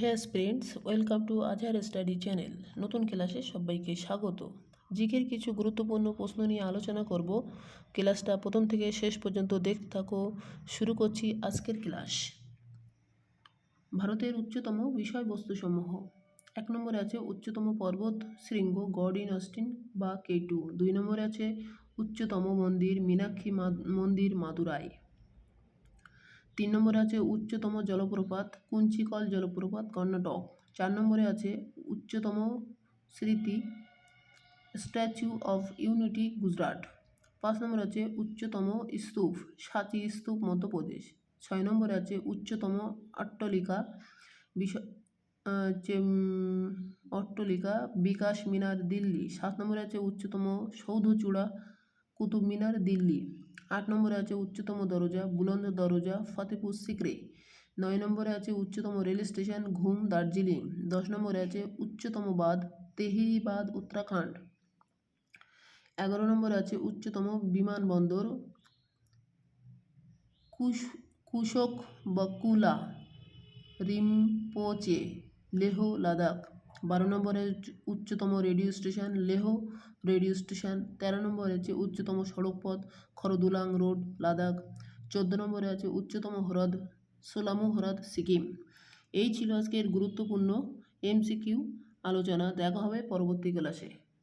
হ্যাঁ friends welcome to Azhar study channel. নতুন ক্লাসে সবাইকে স্বাগত। জিকের কিছু গুরুত্বপূর্ণ প্রশ্ন নিয়ে আলোচনা করব। ক্লাসটা প্রথম থেকে শেষ পর্যন্ত দেখতে থাকো। শুরু করছি আজকের ক্লাস। ভারতের উচ্চতম বিষয়বস্তুসমূহ। এক নম্বরে আছে উচ্চতম পর্বত, শৃঙ্গ গডিন অস্টিন বা কেটু দুই নম্বরে আছে উচ্চতম মন্দির, মীনাক্ষী মন্দির, মাদুরাই। তিন নম্বরে আছে উচ্চতম জলপ্রপাত কুঞ্চিকল জলপ্রপাত কর্ণাটক। চার নম্বরে আছে উচ্চতম স্মৃতি স্ট্যাচু অফ ইউনিটি গুজরাট। পাঁচ নম্বরে আছে উচ্চতম স্তূপ সাঁচি স্তূপ মধ্যপ্রদেশ। ছয় নম্বরে আছে উচ্চতম অট্টলিকা বিষয় উম, অট্টলিকা বিকাশ মিনার দিল্লি। সাত নম্বরে আছে উচ্চতম সৌধচূড়া কুতুব মিনার দিল্লি। আট নম্বরে আছে উচ্চতম দরজা, বুলন্দ দরজা ফতেপুর সিক্রে। নয় নম্বরে আছে উচ্চতম রেল স্টেশন, ঘুম, দার্জিলিং। দশ নম্বরে আছে উচ্চতম বাঁধ তেহরি বাঁধ উত্তরাখণ্ড। এগারো নম্বরে আছে উচ্চতম বিমানবন্দর কুশ, কুশক বকুলা, রিমপোচে, লেহ, লাদাখ। বারো নম্বরে উচ্চ- উচ্চতম radio station Leh radio station, তেরো নম্বরে আছে উচ্চতম সড়কপথ খরদুলাং রোড, লাদাখ, চোদ্দ নম্বরে আছে উচ্চতম হ্রদ সোলামু হ্রদ, সিকিম। এই ছিল আজকের গুরুত্বপূর্ণ এমসিকিউ আলোচনা। দেখা হবে পরবর্তী ক্লাসে।